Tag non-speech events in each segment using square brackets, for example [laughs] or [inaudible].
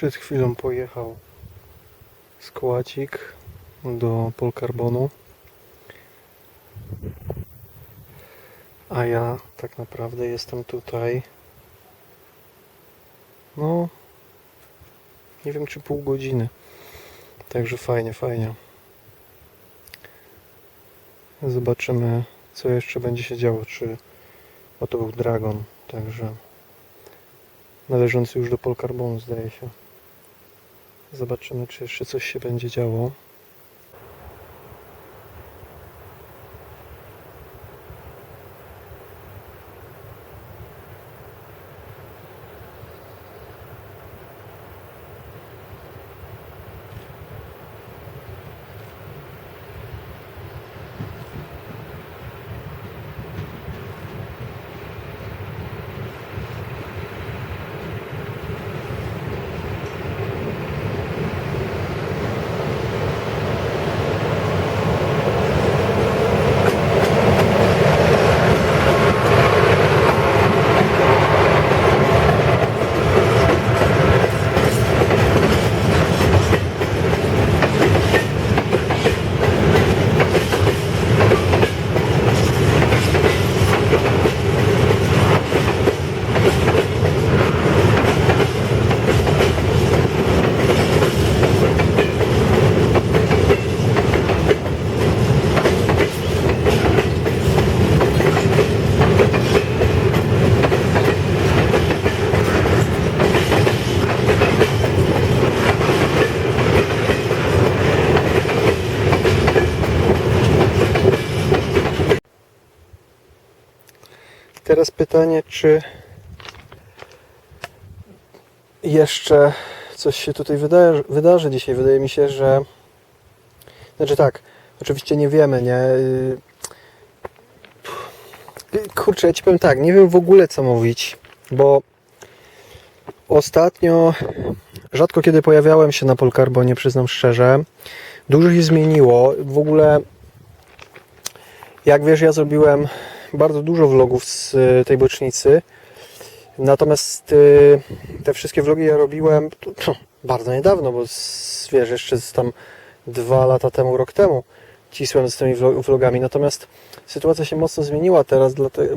Przed chwilą pojechał składzik do polkarbonu. A ja tak naprawdę jestem tutaj. No, nie wiem czy pół godziny. Także fajnie, fajnie. Zobaczymy, co jeszcze będzie się działo. Czy. O, to był Dragon, także. Należący już do polkarbonu, zdaje się. Zobaczymy, czy jeszcze coś się będzie działo. Teraz pytanie, czy jeszcze coś się tutaj wydarzy, wydarzy dzisiaj. Wydaje mi się, że. Znaczy tak, oczywiście nie wiemy, nie. Yy, Kurczę, ja ci powiem tak, nie wiem w ogóle co mówić, bo ostatnio rzadko kiedy pojawiałem się na Polkarbonie, przyznam szczerze. Dużo się zmieniło. W ogóle, jak wiesz, ja zrobiłem bardzo dużo vlogów z y, tej bocznicy. Natomiast y, te wszystkie vlogi ja robiłem bardzo niedawno, bo wiesz, jeszcze tam dwa lata temu, rok temu cisłem z tymi vlo- vlogami. Natomiast sytuacja się mocno zmieniła teraz,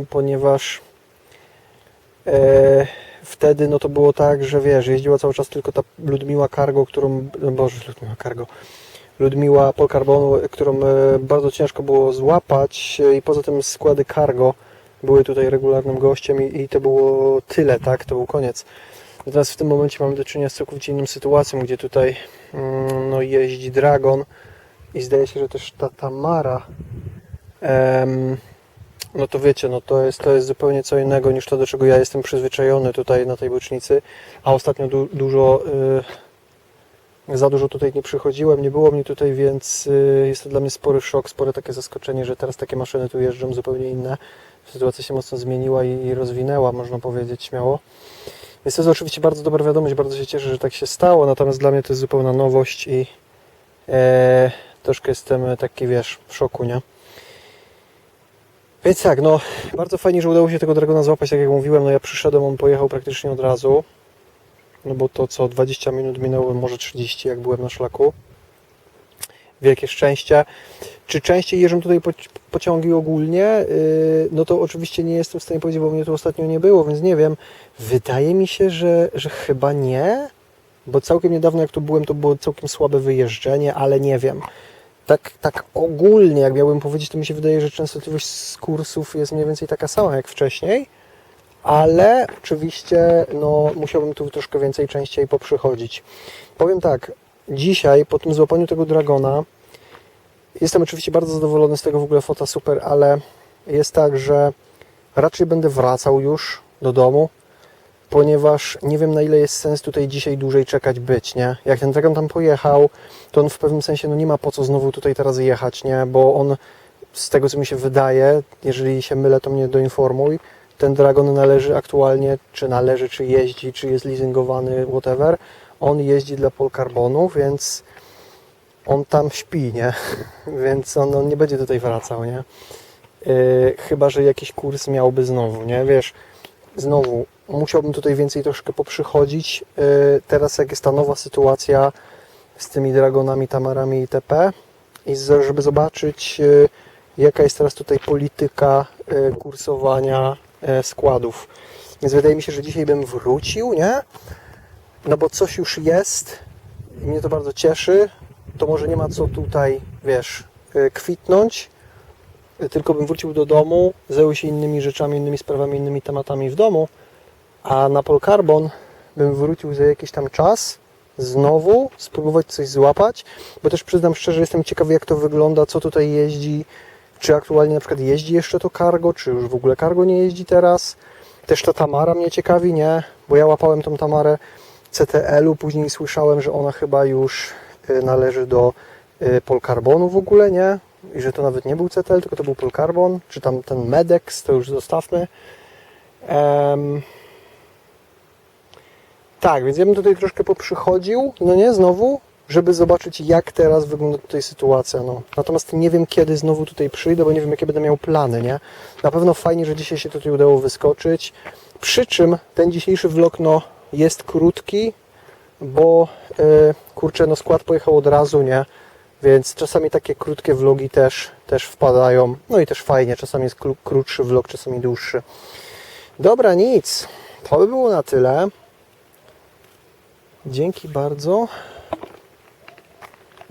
ponieważ e, wtedy no to było tak, że wiesz, jeździła cały czas tylko ta Ludmiła Cargo, którą, Boże, Ludmiła Cargo, Ludmiła Polkarbonu, którą e, bardzo ciężko było złapać e, i poza tym składy cargo były tutaj regularnym gościem i, i to było tyle, tak, to był koniec. Natomiast w tym momencie mamy do czynienia z całkowicie inną sytuacją, gdzie tutaj mm, no, jeździ Dragon i zdaje się, że też ta Tamara em, no to wiecie, no to jest, to jest zupełnie co innego niż to, do czego ja jestem przyzwyczajony tutaj na tej bocznicy, a ostatnio du, dużo y, za dużo tutaj nie przychodziłem, nie było mnie tutaj, więc y, jest to dla mnie spory szok, spore takie zaskoczenie, że teraz takie maszyny tu jeżdżą zupełnie inne. Sytuacja się mocno zmieniła i, rozwinęła, można powiedzieć śmiało. Więc to jest oczywiście bardzo dobra wiadomość, bardzo się cieszę, że tak się stało, natomiast dla mnie to jest zupełna nowość i e, troszkę jestem taki, wiesz, w szoku, nie? Więc tak, no bardzo fajnie, że udało się tego Dragona złapać, tak jak mówiłem, no ja przyszedłem, on pojechał praktycznie od razu, no bo to co 20 minut minęło, może 30 jak byłem na szlaku. Wielkie szczęście. Czy częściej jeżdżą tutaj poci- pociągi ogólnie? Yy, No to oczywiście nie jestem w stanie powiedzieć, bo mnie tu ostatnio nie było, więc nie wiem. Wydaje mi się, że, że chyba nie, bo całkiem niedawno jak tu byłem, to było całkiem słabe wyjeżdżenie, ale nie wiem. Tak, tak ogólnie, jak miałbym powiedzieć, to mi się wydaje, że częstotliwość z kursów jest mniej więcej taka sama jak wcześniej, ale oczywiście no, musiałbym tu troszkę więcej częściej poprzychodzić. Powiem tak, dzisiaj po tym złapaniu tego dragona jestem oczywiście bardzo zadowolony z tego w ogóle fota super, ale jest tak, że raczej będę wracał już do domu, ponieważ nie wiem na ile jest sens tutaj dzisiaj dłużej czekać być, nie? Jak ten dragon tam pojechał, to on w pewnym sensie no nie ma po co znowu tutaj teraz jechać, nie? Bo on z tego co mi się wydaje, jeżeli się mylę, to mnie doinformuj, ten dragon należy aktualnie, czy należy, czy jeździ, czy jest leasingowany, whatever, on jeździ dla Polkarbonu, więc on tam śpi, nie? [laughs] Więc on, on nie będzie tutaj wracał, nie? Yy, chyba, że jakiś kurs miałby znowu, nie? Wiesz, znowu musiałbym tutaj więcej troszkę poprzychodzić. E, Teraz jak jest ta nowa sytuacja z tymi dragonami, tamarami itp. I żeby zobaczyć e, jaka jest teraz tutaj polityka e, kursowania składów. Więc wydaje mi się, że dzisiaj bym wrócił, nie? No bo coś już jest i mnie to bardzo cieszy. To może nie ma co tutaj, wiesz, e, kwitnąć, e, tylko bym wrócił do domu, zajął się innymi rzeczami, innymi sprawami, innymi tematami w domu, a na Polcarbon bym wrócił za jakiś tam czas, znowu spróbować coś złapać, bo też przyznam szczerze, jestem ciekawy jak to wygląda, co tutaj jeździ, czy aktualnie na przykład jeździ jeszcze to cargo, czy już w ogóle cargo nie jeździ teraz. Też ta Tamara mnie ciekawi, nie? Bo ja łapałem tą Tamarę CTL-u, później słyszałem, że ona chyba już y, należy do y, Polcarbonu w ogóle, nie? I że to nawet nie był CTL, tylko to był Polcarbon, czy tam ten Medex, to już zostawmy. Em, tak, więc ja bym tutaj troszkę poprzychodził, no nie, znowu, żeby zobaczyć jak teraz wygląda tutaj sytuacja, no. Natomiast nie wiem kiedy znowu tutaj przyjdę, bo nie wiem jakie będę miał plany, nie. Na pewno fajnie, że dzisiaj się tutaj udało wyskoczyć, przy czym ten dzisiejszy vlog, no, jest krótki, bo, yy, kurczę, no skład pojechał od razu, nie. Więc czasami takie krótkie vlogi też, też wpadają. No i też fajnie, czasami jest kró- krótszy vlog, czasami dłuższy. Dobra, nic. To by było na tyle. Dzięki bardzo.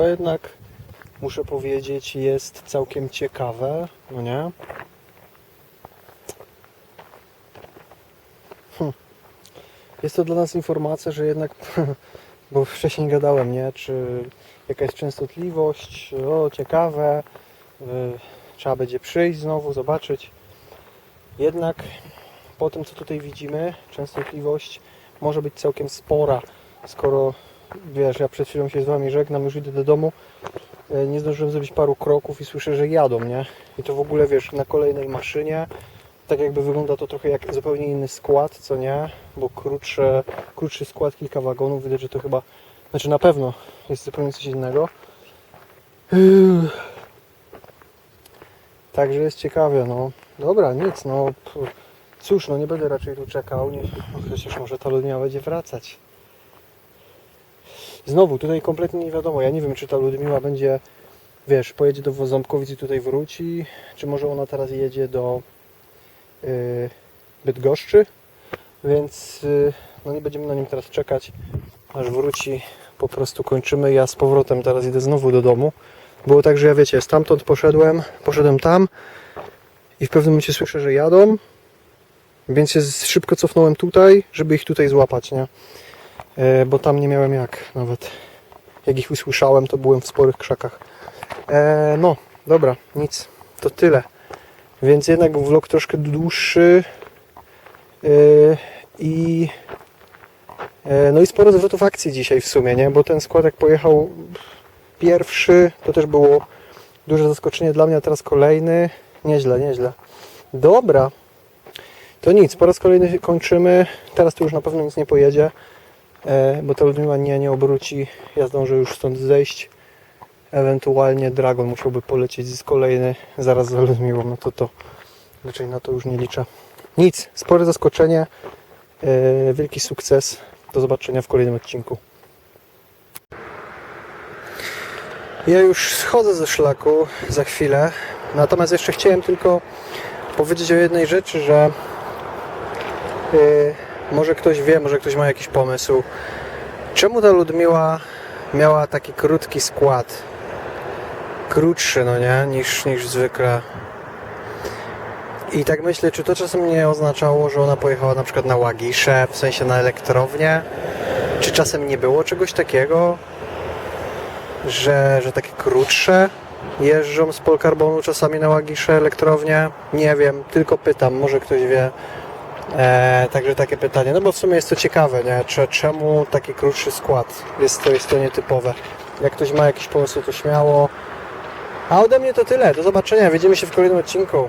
to jednak muszę powiedzieć, jest całkiem ciekawe, no nie? Hm. Jest to dla nas informacja, że jednak, [laughs] bo wcześniej gadałem, nie? Czy jaka jest częstotliwość, o ciekawe, y, trzeba będzie przyjść znowu, zobaczyć. Jednak po tym, co tutaj widzimy, częstotliwość może być całkiem spora, skoro wiesz, ja przed chwilą się z Wami żegnam, już idę do domu, e, nie zdążyłem zrobić paru kroków i słyszę, że jadą, nie? I to w ogóle, wiesz, na kolejnej maszynie, tak jakby wygląda to trochę jak zupełnie inny skład, co nie? Bo krótsze, krótszy skład, kilka wagonów, widać, że to chyba, znaczy na pewno jest zupełnie coś innego. Także jest ciekawie, no. Dobra, nic, no. Cóż, no nie będę raczej tu czekał, nie, no, przecież może ta Ludmila będzie wracać. Znowu, tutaj kompletnie nie wiadomo. Ja nie wiem, czy ta Ludmiła będzie, wiesz, pojedzie do Ząbkowic i tutaj wróci, czy może ona teraz jedzie do yy, Bydgoszczy, więc yy, no nie będziemy na nim teraz czekać, aż wróci. Po prostu kończymy. Ja z powrotem teraz idę znowu do domu. Było tak, że ja wiecie, stamtąd poszedłem, poszedłem tam i w pewnym momencie słyszę, że jadą, więc się szybko cofnąłem tutaj, żeby ich tutaj złapać, nie? E, bo tam nie miałem jak nawet. Jak ich usłyszałem, to byłem w sporych krzakach. E, no, dobra, nic, to tyle. Więc jednak vlog troszkę dłuższy e, i no i sporo zwrotów akcji dzisiaj w sumie, nie? Bo ten składek pojechał pierwszy, to też było duże zaskoczenie dla mnie, a teraz kolejny. Nieźle, nieźle. Dobra, to nic, po raz kolejny kończymy. Teraz to już na pewno nic nie pojedzie bo ta Ludmiła nie, nie obróci. Ja zdążę już stąd zejść. Ewentualnie Dragon musiałby polecieć z kolejny zaraz za Ludmiłą, no to to raczej na to już nie liczę. Nic, spore zaskoczenie, e, wielki sukces. Do zobaczenia w kolejnym odcinku. Ja już schodzę ze szlaku za chwilę, natomiast jeszcze chciałem tylko powiedzieć o jednej rzeczy, że yy, może ktoś wie, może ktoś ma jakiś pomysł, Czemu ta Ludmiła miała taki krótki skład? Krótszy, no nie? Niż, niż zwykle. I tak myślę, czy to czasem nie oznaczało, że ona pojechała na przykład na Łagisze, w sensie na elektrownię? Czy czasem nie było czegoś takiego, że, że takie krótsze jeżdżą z Polkarbonu czasami na Łagisze, elektrownię? Nie wiem, tylko pytam, może ktoś wie. E, także takie pytanie, no bo w sumie jest to ciekawe, nie? Cze- Czemu taki krótszy skład? Jest to, jest to nietypowe. Jak ktoś ma jakieś pomysły, to śmiało. A ode mnie to tyle. Do zobaczenia. Widzimy się w kolejnym odcinku.